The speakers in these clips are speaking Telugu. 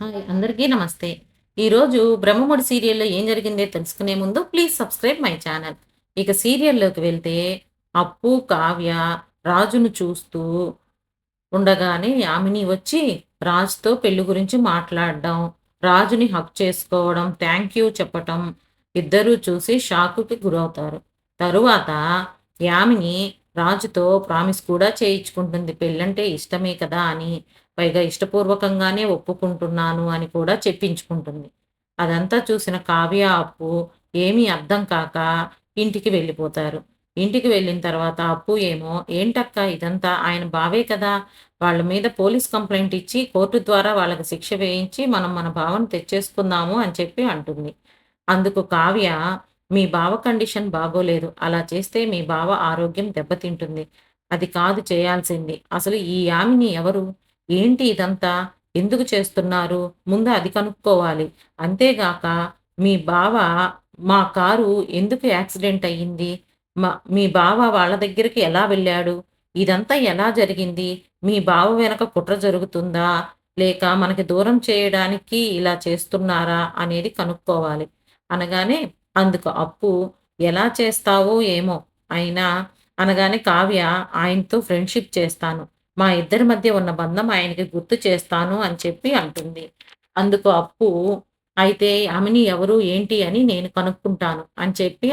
హాయ్ అందరికీ నమస్తే. ఈరోజు బ్రహ్మముడి సీరియల్లో ఏం జరిగిందో తెలుసుకునే ముందు ప్లీజ్ సబ్స్క్రైబ్ మై ఛానల్. ఇక సీరియల్లోకి వెళ్తే అప్పు కావ్య రాజును చూస్తూ ఉండగానే యామిని వచ్చి రాజుతో పెళ్ళి గురించి మాట్లాడడం రాజుని హక్ చేసుకోవడం థ్యాంక్ యూ చెప్పటం ఇద్దరూ చూసి షాకుకి గురవుతారు. తరువాత యామిని రాజుతో ప్రామిస్ కూడా చేయించుకుంటుంది. పెళ్ళంటే ఇష్టమే కదా అని పైగా ఇష్టపూర్వకంగానే ఒప్పుకుంటున్నాను అని కూడా చెప్పించుకుంటుంది. అదంతా చూసిన కావ్య అప్పు ఏమీ అర్థం కాక ఇంటికి వెళ్ళిపోతారు. ఇంటికి వెళ్ళిన తర్వాత అప్పు ఏమో ఏంటక్క ఇదంతా? ఆయన బావే కదా. వాళ్ళ మీద పోలీస్ కంప్లైంట్ ఇచ్చి కోర్టు ద్వారా వాళ్ళకి శిక్ష వేయించి మనం మన భావం తెచ్చేసుకుందాము అని చెప్పి అంటుంది. అందుకు కావ్య మీ బావ కండిషన్ బాగోలేదు. అలా చేస్తే మీ బావ ఆరోగ్యం దెబ్బతింటుంది. అది కాదు చేయాల్సింది. అసలు ఈ యామిని ఎవరు? ఏంటి ఇదంతా? ఎందుకు చేస్తున్నారు? ముందు అది కనుక్కోవాలి. అంతేగాక మీ బావ మా కారు ఎందుకు యాక్సిడెంట్ అయ్యింది? మా మీ బావ వాళ్ళ దగ్గరికి ఎలా వెళ్ళాడు? ఇదంతా ఎలా జరిగింది? మీ బావ వెనక కుట్ర జరుగుతుందా? లేక మనకి దూరం చేయడానికి ఇలా చేస్తున్నారా? అనేది కనుక్కోవాలి. అనగానే అందుకు అప్పు ఎలా చేస్తావో ఏమో. అయినా అనగానే కావ్య ఆయనతో ఫ్రెండ్షిప్ చేస్తాను. మా ఇద్దరి మధ్య ఉన్న బంధం ఆయనకి గుర్తు చేస్తాను అని చెప్పి అంటుంది. అందుకు అప్పు అయితే ఆమెని ఎవరు ఏంటి అని నేను కనుక్కుంటాను అని చెప్పి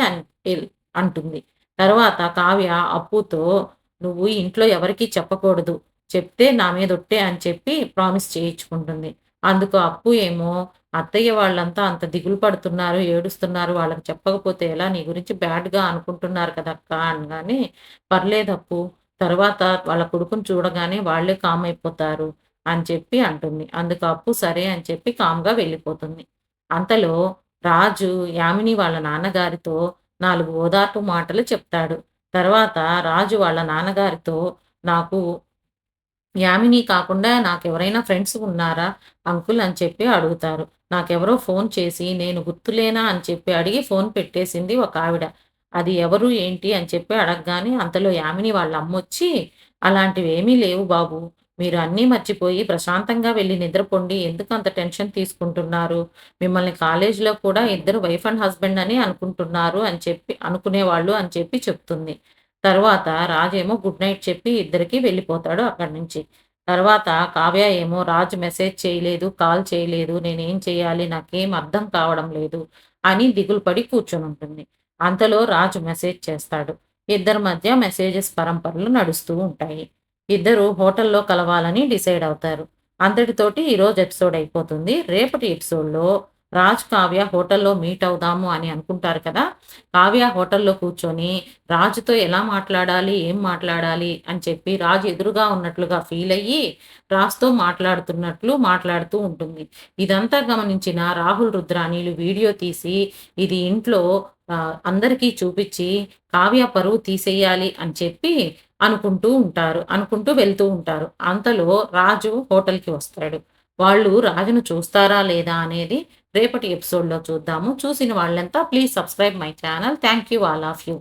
అంటుంది. తర్వాత కావ్య అప్పుతో నువ్వు ఇంట్లో ఎవరికి చెప్పకూడదు. చెప్తే నా మీద ఒట్టే అని చెప్పి ప్రామిస్ చేయించుకుంటుంది. అందుకు అప్పు ఏమో అత్తయ్య వాళ్ళంతా అంత దిగులు పడుతున్నారు ఏడుస్తున్నారు వాళ్ళకి చెప్పకపోతే ఎలా? నీ గురించి బ్యాడ్గా అనుకుంటున్నారు కదక్క అనగానే పర్లేదప్పు తర్వాత వాళ్ళ కొడుకుని చూడగానే వాళ్ళే కామ్ అయిపోతారు అని చెప్పి అంటుంది. అందుకు అప్పు సరే అని చెప్పి కామ్గా వెళ్ళిపోతుంది. అంతలో రాజు యామిని వాళ్ళ నాన్నగారితో నాలుగు ఓదార్పు మాటలు చెప్తాడు. తర్వాత రాజు వాళ్ళ నాన్నగారితో నాకు యామిని కాకుండా నాకెవరైనా ఫ్రెండ్స్ ఉన్నారా? అంకుల్ అని చెప్పి అడుగుతారు. నాకెవరో ఫోన్ చేసి నేను గుర్తులేనా అని చెప్పి అడిగి ఫోన్ పెట్టేసింది ఒక ఆవిడ. అది ఎవరు ఏంటి అని చెప్పి అడగగానే అంతలో యామిని వాళ్ళ అమ్మొచ్చి అలాంటివి ఏమీ లేవు బాబు. మీరు అన్నీ మర్చిపోయి ప్రశాంతంగా వెళ్ళి నిద్రపోండి. ఎందుకు అంత టెన్షన్ తీసుకుంటున్నారు? మిమ్మల్ని కాలేజీలో కూడా ఇద్దరు వైఫ్ అండ్ హస్బెండ్ అని అనుకుంటున్నారు అని చెప్పి అనుకునేవాళ్ళు అని చెప్పి చెప్తుంది. తర్వాత రాజేమో గుడ్ నైట్ చెప్పి ఇద్దరికి వెళ్ళిపోతాడు అక్కడి నుంచి. తర్వాత కావ్య ఏమో రాజు మెసేజ్ చేయలేదు కాల్ చేయలేదు నేనేం చేయాలి నాకేం అర్థం కావడం లేదు అని దిగులు పడి కూర్చొని ఉంటుంది అంతలో రాజు మెసేజ్ చేస్తాడు. ఇద్దరి మధ్య మెసేజెస్ పరంపరలు నడుస్తూ ఉంటాయి. ఇద్దరు హోటల్లో కలవాలని డిసైడ్ అవుతారు. అంతటితోటి ఈరోజు ఎపిసోడ్ అయిపోతుంది. రేపటి ఎపిసోడ్లో రాజ్ కావ్య హోటల్లో మీట్ అవుదాము అని అనుకుంటారు కదా. కావ్య హోటల్లో కూర్చొని రాజుతో ఎలా మాట్లాడాలి ఏం మాట్లాడాలి అని చెప్పి రాజు ఎదురుగా ఉన్నట్లుగా ఫీల్ అయ్యి రాజుతో మాట్లాడుతున్నట్లు మాట్లాడుతూ ఉంటుంది. ఇదంతా గమనించిన రాహుల్ రుద్రానీలు వీడియో తీసి ఇది ఇంట్లో అందరికీ చూపించి కావ్య పరువు తీసేయాలి అని చెప్పి అనుకుంటూ ఉంటారు అనుకుంటూ వెళ్తూ ఉంటారు. అంతలో రాజు హోటల్కి వస్తాడు. వాళ్ళు రాజును చూస్తారా లేదా అనేది రేపటి ఎపిసోడ్లో చూద్దాము. చూసిన వాళ్ళంతా please subscribe my channel. Thank you all of you.